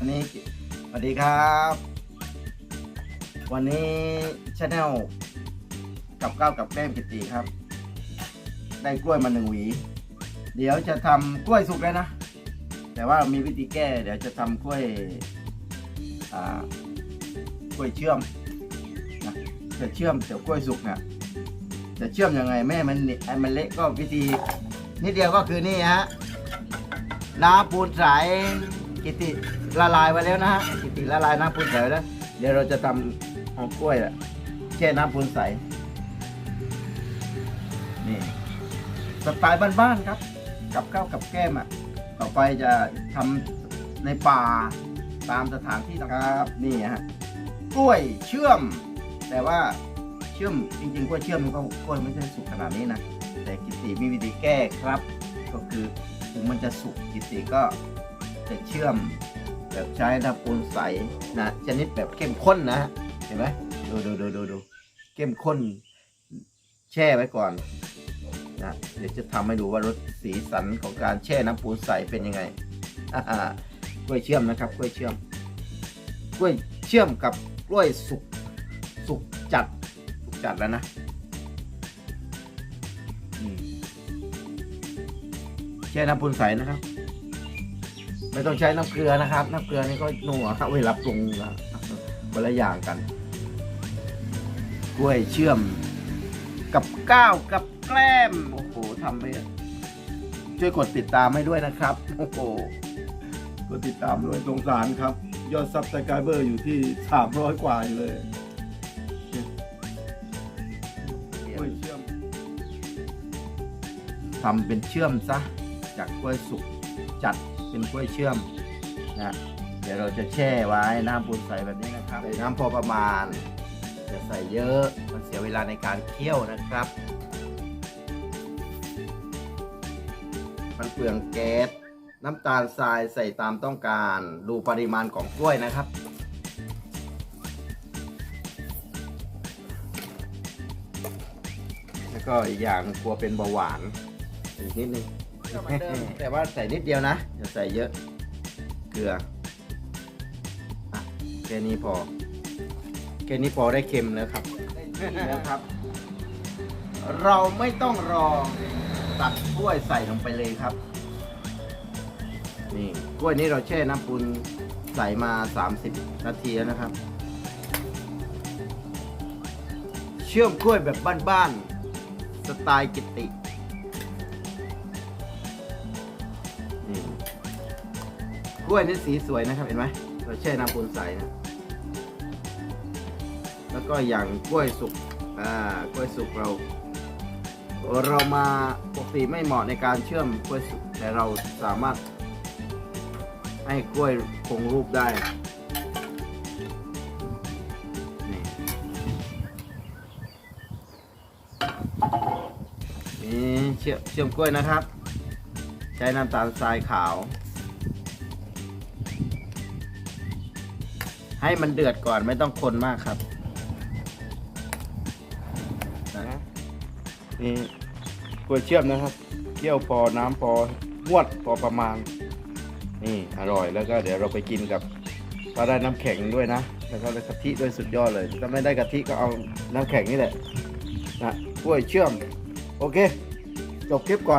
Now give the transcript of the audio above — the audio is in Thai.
วันนี้สวัสดีครับ วันนี้ชาแนลกับข้าวกับแก้มกิติครับ ได้กล้วยมาหนึ่งหวี เดี๋ยวจะทำกล้วยสุกแล้วนะ แต่ว่ามีวิธีแก้ เดี๋ยวจะทำกล้วยกล้วยเชื่อมนะจะเชื่อมเดี๋ยวกล้วยสุกเนี่ยจะเชื่อมยังไงแม่มันเหนให้มันเละก็วิธีนิดเดียวก็คือนี่ฮะน้ำปูนใส กิติละลายไว้แล้วนะฮะกิติละลายน้ำปูนใสไว้แล้ว เดี๋ยวเราจะทำของกล้วยอะแช่น้ำปูนใส นี่สไตล์บ้านๆครับ กับข้าวกับแก้มอะ ต่อไปจะทำในป่าตามสถานที่ต่างๆครับนี่ฮะกล้วยเชื่อม แต่ว่าเชื่อมจริงๆกล้วยเชื่อมมันก็กล้วยไม่ใช่สุกขนาดนี้นะแต่กิติมีวิธีแก้ครับ ก็คือถึงมันจะสุกกิติก็ จะเชื่อมแบบใช้น้ำปูนใสนะชนิดแบบเข้มข้นนะเห็นไหมดูดูดูดูดูเข้มข้น แช่ไว้ก่อนนะเดี๋ยวจะทำให้ดูว่ารสสีสันของการแช่น้ำปูนใสเป็นยังไงกล้วยเชื่อมนะครับกล้วยเชื่อม กล้วยเชื่อมกับกล้วยสุกสุกจัดสุกจัดแล้วนะแช่น้ำปูนใสนะครับ ไม่ต้องใช้น้ำเกลือนะครับ น้ำเกลือนี่ก็นัวครับเวลาปรุงนะคนละอย่างกัน กล้วยเชื่อม กับก้าวกับแกล้ม โอ้โหทำไปช่วยกดติดตามให้ด้วยนะครับ โอ้โหกดติดตามด้วยสงสารครับ ยอดซับสไครเบอร์อยู่ที่300กว่าอยู่เลยกล้วยเชื่อมทำเป็นเชื่อมซะ จากกล้วยสุกจัด เป็นกล้วยเชื่อมนะเดี๋ยวเราจะแช่ไว้น้ำปูนใสแบบนี้นะครับใส่น้ำพอประมาณอย่าใส่เยอะมันเสียเวลาในการเคี่ยวนะครับ มันเปลืองแก๊สน้ำตาลทรายใส่ตามต้องการดูปริมาณของกล้วยนะครับแล้วก็อีกอย่างกลัวเป็นเบาหวานอีกนิดนึง แต่ว่าใส่นิดเดียวนะอย่าใส่เยอะ เกลืออะแค่นี้พอ แค่นี้พอได้เค็มแล้วครับได้แล้วครับ เราไม่ต้องรอตัดกล้วยใส่ลงไปเลยครับ นี่กล้วยนี้เราแช่น้ำปูนใส่มา 30 นาทีแล้วนะครับ เชื่อมกล้วยแบบบ้านๆสไตล์กิติ กล้วยนี่สีสวยนะครับเห็นไหมเราแช่น้ำปูนใสนะ แล้วก็อย่างกล้วยสุก อ่า กล้วยสุกเรา เรามาปกติไม่เหมาะในการเชื่อมกล้วยสุก แต่เราสามารถให้กล้วยคงรูปได้นี่เชื่อมเชื่อมกล้วยนะครับ ใช้น้ำตาลทรายขาว ให้มันเดือดก่อนไม่ต้องคนมากครับนะนี่กล้วยเชื่อมนะครับเคี่ยวพอน้ำพองวดพอประมาณ นี่อร่อยแล้วก็เดี๋ยวเราไปกินกับเราได้น้ำแข็งด้วยนะ แล้วก็ได้กะทิด้วยสุดยอดเลยถ้าไม่ได้กะทิก็เอาน้ำแข็งนี่แหละนะกล้วยเชื่อม โอเค จบคลิปก่อน